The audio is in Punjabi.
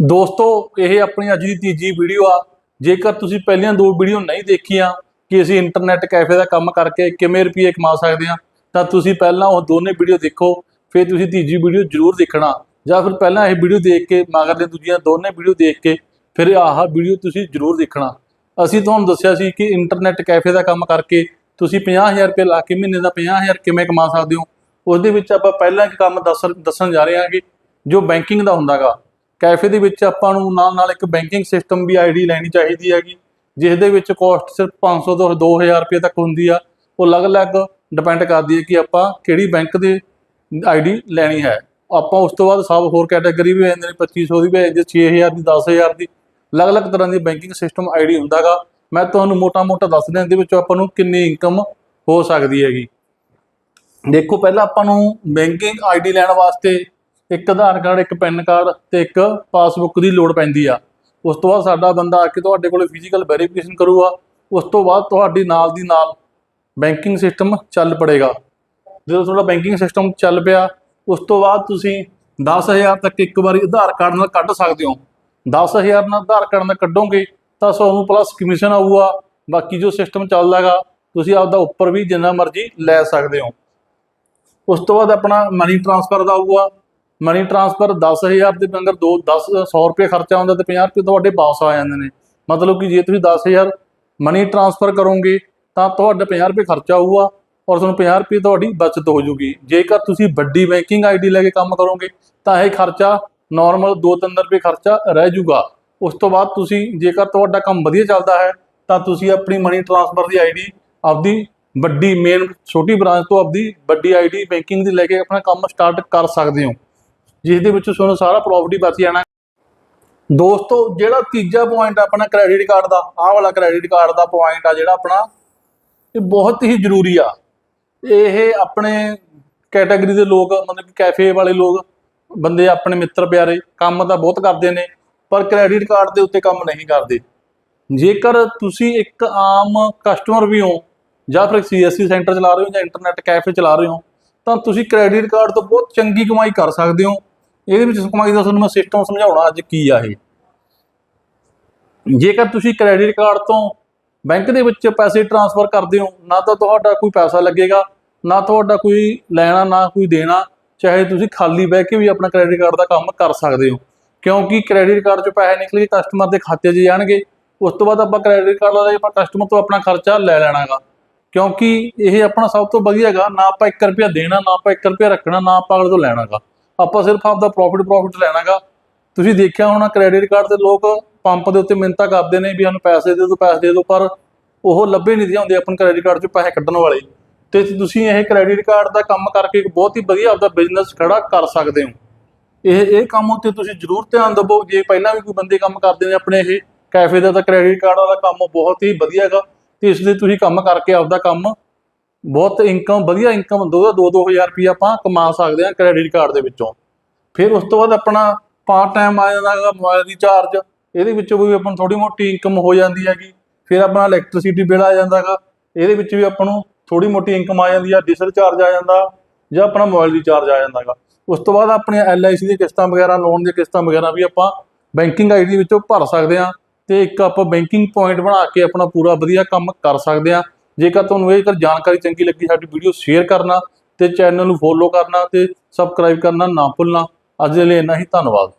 ਦੋਸਤੋ, ਇਹ ਆਪਣੀ ਅੱਜ ਦੀ ਤੀਜੀ ਵੀਡੀਓ ਆ। ਜੇਕਰ ਤੁਸੀਂ ਪਹਿਲੀਆਂ ਦੋ ਵੀਡੀਓ ਨਹੀਂ ਦੇਖੀਆਂ, ਕਿ ਅਸੀਂ ਇੰਟਰਨੈਟ ਕੈਫੇ ਦਾ ਕੰਮ ਕਰਕੇ ਕਿਵੇਂ ਰੁਪਏ ਕਮਾ ਸਕਦੇ ਹਾਂ, ਤਾਂ ਤੁਸੀਂ ਪਹਿਲਾਂ ਉਹ ਦੋਨੇ ਵੀਡੀਓ ਦੇਖੋ, ਫਿਰ ਤੁਸੀਂ ਤੀਜੀ ਵੀਡੀਓ ਜ਼ਰੂਰ ਦੇਖਣਾ। ਜਾਂ ਫਿਰ ਪਹਿਲਾਂ ਇਹ ਵੀਡੀਓ ਦੇਖ ਕੇ, ਮਗਰਲੇ ਦੂਜੀਆਂ ਦੋਨੇ ਵੀਡੀਓ ਦੇਖ ਕੇ, ਫਿਰ ਆਹ ਵੀਡੀਓ ਤੁਸੀਂ ਜ਼ਰੂਰ ਦੇਖਣਾ। ਅਸੀਂ ਤੁਹਾਨੂੰ ਦੱਸਿਆ ਸੀ ਕਿ ਇੰਟਰਨੈਟ ਕੈਫੇ ਦਾ ਕੰਮ ਕਰਕੇ ਤੁਸੀਂ 50000 ਰੁਪਏ ਲਾ ਕੇ ਮਹੀਨੇ ਦਾ 50000 ਕਿਵੇਂ ਕਮਾ ਸਕਦੇ ਹੋ। ਉਸ ਦੇ ਵਿੱਚ ਆਪਾਂ ਪਹਿਲਾਂ ਇੱਕ ਕੰਮ ਦੱਸ ਦੱਸਣ ਜਾ ਰਹੇ ਹਾਂ ਕਿ ਜੋ ਬੈਂਕਿੰਗ ਦਾ ਹੁੰਦਾਗਾ। ਕੈਫੇ ਦੇ ਵਿੱਚ ਆਪਾਂ ਨੂੰ ਨਾਲ ਨਾਲ ਇੱਕ ਬੈਂਕਿੰਗ ਸਿਸਟਮ ਵੀ ਆਈਡੀ ਲੈਣੀ ਚਾਹੀਦੀ ਹੈਗੀ ਜਿਸ ਦੇ ਵਿੱਚ ਕਾਸਟ ਸਿਰਫ 500 ਤੋਂ 2000 ਰੁਪਏ ਤੱਕ ਹੁੰਦੀ ਆ। ਉਹ ਅਲੱਗ-ਅਲੱਗ ਡਿਪੈਂਡ ਕਰਦੀ ਹੈ ਕਿ ਆਪਾਂ ਕਿਹੜੀ ਬੈਂਕ ਦੇ ਆਈਡੀ ਲੈਣੀ ਹੈ। ਆਪਾਂ ਉਸ ਤੋਂ ਬਾਅਦ ਸਭ ਹੋਰ ਕੈਟਾਗਰੀ ਵੀ ਆਉਂਦੇ ਨੇ 2500 ਦੀ ਵੀ ਆਉਂਦੀ 6000 ਦੀ 10000 ਦੀ। ਅਲੱਗ-ਅਲੱਗ ਤਰ੍ਹਾਂ ਦੀ ਬੈਂਕਿੰਗ ਸਿਸਟਮ ਆਈਡੀ ਹੁੰਦਾਗਾ ਮੈਂ ਤੁਹਾਨੂੰ ਮੋਟਾ-ਮੋਟਾ ਦੱਸ ਦਿਆਂ, ਇਹਦੇ ਵਿੱਚ ਆਪਾਂ ਨੂੰ ਕਿੰਨੀ ਇਨਕਮ ਹੋ ਸਕਦੀ ਹੈਗੀ। ਦੇਖੋ, ਪਹਿਲਾਂ ਆਪਾਂ ਨੂੰ ਬੈਂਕਿੰਗ ਆਈਡੀ ਲੈਣ ਵਾਸਤੇ ਇੱਕ ਆਧਾਰ ਕਾਰਡ ਇੱਕ ਪੈਨ ਕਾਰਡ ਤੇ ਇੱਕ ਪਾਸਬੁੱਕ ਦੀ ਲੋੜ ਪੈਂਦੀ ਆ। ਉਸ ਤੋਂ ਬਾਅਦ ਸਾਡਾ ਬੰਦਾ ਆ ਕੇ ਤੁਹਾਡੇ ਕੋਲੇ ਫਿਜ਼ੀਕਲ ਵੈਰੀਫਿਕੇਸ਼ਨ ਕਰੂਗਾ। ਉਸ ਤੋਂ ਬਾਅਦ ਤੁਹਾਡੀ ਨਾਲ ਦੀ ਨਾਲ ਬੈਂਕਿੰਗ ਸਿਸਟਮ ਚੱਲ ਪੜੇਗਾ। ਜਦੋਂ ਤੁਹਾਡਾ ਬੈਂਕਿੰਗ ਸਿਸਟਮ ਚੱਲ ਪਿਆ, ਉਸ ਤੋਂ ਬਾਅਦ ਤੁਸੀਂ 10000 ਤੱਕ ਇੱਕ ਵਾਰੀ ਆਧਾਰ ਕਾਰਡ ਨਾਲ ਕੱਢ ਸਕਦੇ ਹੋ। 10000 ਨਾਲ ਆਧਾਰ ਕਾਰਡ ਨਾਲ ਕੱਢੋਗੇ ਤਾਂ ਤੁਹਾਨੂੰ ਪਲੱਸ ਕਮਿਸ਼ਨ ਆਊਗਾ। ਬਾਕੀ ਜੋ ਸਿਸਟਮ ਚੱਲਦਾਗਾ ਤੁਸੀਂ ਆਪਦਾ ਉੱਪਰ ਵੀ ਜਿੰਨਾ ਮਰਜ਼ੀ ਲੈ ਸਕਦੇ ਹੋ। ਉਸ ਤੋਂ ਬਾਅਦ ਆਪਣਾ ਮਨੀ ਟ੍ਰਾਂਸਫਰ ਦਾ ਆਊਗਾ। ਮਨੀ ਟ੍ਰਾਂਸਫਰ 10000 ਦੇ ਅੰਦਰ 2 10 100 ਰੁਪਏ ਖਰਚਾ ਹੁੰਦਾ ਤੇ 50 ਰੁਪਏ ਤੁਹਾਡੇ ਵਾਪਸ ਆ ਜਾਂਦੇ ਨੇ। ਮਤਲਬ ਕਿ ਜੇ ਤੁਸੀਂ 10000 ਮਨੀ ਟ੍ਰਾਂਸਫਰ ਕਰੋਗੇ, ਤਾਂ ਤੁਹਾਡਾ 50 ਰੁਪਏ ਖਰਚਾ ਹੋਊਗਾ ਔਰ ਤੁਹਾਨੂੰ 50 ਰੁਪਏ ਤੁਹਾਡੀ ਬਚਤ ਹੋ ਜੂਗੀ। ਜੇਕਰ ਤੁਸੀਂ ਵੱਡੀ ਬੈਂਕਿੰਗ ਆਈਡੀ ਲੈ ਕੇ ਕੰਮ ਕਰੋਗੇ, ਤਾਂ ਇਹ ਖਰਚਾ ਨਾਰਮਲ 2-3 ਰੁਪਏ ਖਰਚਾ ਰਹਿ ਜੂਗਾ। ਉਸ ਤੋਂ ਬਾਅਦ ਤੁਸੀਂ ਜੇਕਰ ਤੁਹਾਡਾ ਕੰਮ ਵਧੀਆ ਚੱਲਦਾ ਹੈ, ਤਾਂ ਤੁਸੀਂ ਆਪਣੀ ਮਨੀ ਟ੍ਰਾਂਸਫਰ ਦੀ ਆਈਡੀ ਆਪਦੀ ਵੱਡੀ ਮੇਨ ਛੋਟੀ ਬ੍ਰਾਂਚ ਤੋਂ ਆਪਦੀ ਵੱਡੀ ਆਈਡੀ ਬੈਂਕਿੰਗ ਦੀ ਲੈ ਕੇ ਆਪਣਾ ਕੰਮ ਸਟਾਰਟ ਕਰ ਸਕਦੇ ਹੋ। ਜਿਸ ਦੇ ਵਿੱਚ ਤੁਹਾਨੂੰ ਸਾਰਾ ਪ੍ਰੋਫਿਟ ਹੀ ਬਚ ਜਾਣਾ। ਦੋਸਤੋ, ਜਿਹੜਾ ਤੀਜਾ ਪੁਆਇੰਟ ਆਪਣਾ ਕ੍ਰੈਡਿਟ ਕਾਰਡ ਦਾ, ਆਹ ਵਾਲਾ ਕ੍ਰੈਡਿਟ ਕਾਰਡ ਦਾ ਪੁਆਇੰਟ ਆ ਜਿਹੜਾ ਆਪਣਾ, ਇਹ ਬਹੁਤ ਹੀ ਜ਼ਰੂਰੀ ਆ। ਇਹ ਆਪਣੇ ਕੈਟਾਗਰੀ ਦੇ ਲੋਕ, ਮਤਲਬ ਕਿ ਕੈਫੇ ਵਾਲੇ ਲੋਕ, ਬੰਦੇ ਆਪਣੇ ਮਿੱਤਰ ਪਿਆਰੇ, ਕੰਮ ਤਾਂ ਬਹੁਤ ਕਰਦੇ ਨੇ, ਪਰ ਕ੍ਰੈਡਿਟ ਕਾਰਡ ਦੇ ਉੱਤੇ ਕੰਮ ਨਹੀਂ ਕਰਦੇ। ਜੇਕਰ ਤੁਸੀਂ ਇੱਕ ਆਮ ਕਸਟਮਰ ਵੀ ਹੋ, ਜਾਂ ਫਿਰ ਸੀਐਸਸੀ ਸੈਂਟਰ ਚਲਾ ਰਹੇ ਹੋ ਜਾਂ ਇੰਟਰਨੈਟ ਕੈਫੇ ਚਲਾ ਰਹੇ ਹੋ, ਤਾਂ ਤੁਸੀਂ ਕ੍ਰੈਡਿਟ ਕਾਰਡ ਤੋਂ ਬਹੁਤ ਚੰਗੀ ਕਮਾਈ ਕਰ ਸਕਦੇ ਹੋ। ਇਹਦੇ ਵਿੱਚ ਕਮਾਈ ਦਾ ਤੁਹਾਨੂੰ ਮੈਂ ਸਿਸਟਮ ਸਮਝਾਉਣਾ ਅੱਜ ਕੀ ਆ ਇਹ। ਜੇਕਰ ਤੁਸੀਂ ਕ੍ਰੈਡਿਟ ਕਾਰਡ ਤੋਂ ਬੈਂਕ ਦੇ ਵਿੱਚ ਪੈਸੇ ਟ੍ਰਾਂਸਫਰ ਕਰਦੇ ਹੋ, ਨਾ ਤਾਂ ਤੁਹਾਡਾ ਕੋਈ ਪੈਸਾ ਲੱਗੇਗਾ, ਨਾ ਤੁਹਾਡਾ ਕੋਈ ਲੈਣਾ, ਨਾ ਕੋਈ ਦੇਣਾ, ਚਾਹੇ ਤੁਸੀਂ ਖਾਲੀ ਬਹਿ ਕੇ ਵੀ ਆਪਣਾ ਕ੍ਰੈਡਿਟ ਕਾਰਡ ਦਾ ਕੰਮ ਕਰ ਸਕਦੇ ਹੋ। ਕਿਉਂਕਿ ਕ੍ਰੈਡਿਟ ਕਾਰਡ 'ਚੋਂ ਪੈਸੇ ਨਿਕਲ ਕੇ ਕਸਟਮਰ ਦੇ ਖਾਤੇ 'ਚ ਜਾਣਗੇ ਉਸ ਤੋਂ ਬਾਅਦ ਆਪਾਂ ਕ੍ਰੈਡਿਟ ਕਾਰਡ ਵਾਲੇ ਆਪਾਂ ਕਸਟਮਰ ਤੋਂ ਆਪਣਾ ਖਰਚਾ ਲੈ ਲੈਣਾਗਾ। ਕਿਉਂਕਿ ਇਹ ਆਪਣਾ ਸਭ ਤੋਂ ਵਧੀਆ ਹੈਗਾ, ਨਾ ਆਪਾਂ 1 ਰੁਪਿਆ ਦੇਣਾ, ਨਾ ਆਪਾਂ 1 ਰੁਪਿਆ ਰੱਖਣਾ, ਨਾ ਆਪਾਂ ਅਗਲੇ ਤੋਂ ਲੈਣਾਗਾ। ਆਪਾਂ ਸਿਰਫ ਆਪਦਾ ਪ੍ਰੋਫਿਟ ਪ੍ਰੋਫਿਟ ਲੈਣਾਗਾ। ਤੁਸੀਂ ਦੇਖਿਆ ਹੋਣਾ ਕ੍ਰੈਡਿਟ ਕਾਰਡ ਤੇ ਲੋਕ ਪੰਪ ਦੇ ਉੱਤੇ ਮਿੰਤਾ ਕਰਦੇ ਨੇ ਵੀ ਸਾਨੂੰ ਪੈਸੇ ਦੇ ਦਿਓ, ਪੈਸੇ ਦੇ ਦਿਓ, ਪਰ ਉਹ ਲੱਭੇ ਨਹੀਂ ਹੁੰਦੇ ਆਪਣੇ ਕ੍ਰੈਡਿਟ ਕਾਰਡ 'ਚ ਪੈਸੇ ਕੱਢਣ ਵਾਲੇ। ਤੇ ਤੁਸੀਂ ਇਹ ਕ੍ਰੈਡਿਟ ਕਾਰਡ ਦਾ ਕੰਮ ਕਰਕੇ ਇੱਕ ਬਹੁਤ ਹੀ ਵਧੀਆ ਆਪਦਾ ਬਿਜ਼ਨਸ ਖੜਾ ਕਰ ਸਕਦੇ ਹੋ। ਇਹ ਇਹ ਕੰਮ ਉੱਤੇ ਤੁਸੀਂ ਜ਼ਰੂਰ ਧਿਆਨ ਦਿਵੋ। ਜੇ ਪਹਿਲਾਂ ਵੀ ਕੋਈ ਬੰਦੇ ਕੰਮ ਕਰਦੇ ਨੇ ਆਪਣੇ ਇਹ, ਕੈਫੇ ਦਾ ਤਾਂ ਕ੍ਰੈਡਿਟ ਕਾਰਡ ਵਾਲਾ ਕੰਮ ਬਹੁਤ ਹੀ ਵਧੀਆ ਹੈਗਾ। ਤੇ ਇਸ ਲਈ ਤੁਸੀਂ ਕੰਮ ਕਰਕੇ ਆਪਦਾ ਕੰਮ ਬਹੁਤ ਇਨਕਮ ਵਧੀਆ ਇਨਕਮ ਦੋ ਦੋ 2000 ਰੁਪਏ ਆਪਾਂ ਕਮਾ ਸਕਦੇ ਹਾਂ ਕ੍ਰੈਡਿਟ ਕਾਰਡ ਦੇ ਵਿੱਚੋਂ। ਫਿਰ ਉਸ ਤੋਂ ਬਾਅਦ ਆਪਣਾ ਪਾਰਟ ਟਾਈਮ ਆ ਜਾਂਦਾ ਹੈਗਾ ਮੋਬਾਈਲ ਰਿਚਾਰਜ ਇਹਦੇ ਵਿੱਚੋਂ ਵੀ ਆਪਾਂ ਨੂੰ ਥੋੜੀ ਮੋਟੀ ਇਨਕਮ ਹੋ ਜਾਂਦੀ ਹੈਗੀ। ਫਿਰ ਆਪਣਾ ਇਲੈਕਟ੍ਰਿਸਿਟੀ ਬਿੱਲ ਆ ਜਾਂਦਾ ਹੈਗਾ, ਇਹਦੇ ਵਿੱਚ ਵੀ ਆਪਾਂ ਨੂੰ ਥੋੜੀ ਮੋਟੀ ਇਨਕਮ ਆ ਜਾਂਦੀ ਆ ਡਿਸ ਰਿਚਾਰਜ ਆ ਜਾਂਦਾ ਜਾਂ ਆਪਣਾ ਮੋਬਾਈਲ ਰਿਚਾਰਜ ਆ ਜਾਂਦਾ ਹੈਗਾ। ਉਸ ਤੋਂ ਬਾਅਦ ਆਪਣੀਆਂ ਐਲਆਈਸੀ ਦੀਆਂ ਕਿਸ਼ਤਾਂ ਵਗੈਰਾ ਲੋਨ ਦੀਆਂ ਕਿਸ਼ਤਾਂ ਵਗੈਰਾ ਵੀ ਆਪਾਂ ਬੈਂਕਿੰਗ ਆਈਡੀ ਵਿੱਚੋਂ ਭਰ ਸਕਦੇ ਹਾਂ ਤੇ ਇੱਕ ਆਪਾਂ ਬੈਂਕਿੰਗ ਪੁਆਇੰਟ ਬਣਾ ਕੇ ਆਪਣਾ ਪੂਰਾ ਵਧੀਆ ਕੰਮ ਕਰ ਸਕਦੇ ਹਾਂ। ਜੇਕਰ ਤੁਹਾਨੂੰ ਇਹ ਕਰ ਜਾਣਕਾਰੀ ਚੰਗੀ ਲੱਗੀ, ਸਾਡੀ ਵੀਡੀਓ ਸ਼ੇਅਰ ਕਰਨਾ ਤੇ ਚੈਨਲ ਨੂੰ ਫੋਲੋ ਕਰਨਾ ਤੇ ਸਬਸਕ੍ਰਾਈਬ ਕਰਨਾ ਨਾ ਭੁੱਲਣਾ। ਅੱਜ ਦੇ ਲਈ ਇੰਨਾ ਹੀ, ਧੰਨਵਾਦ।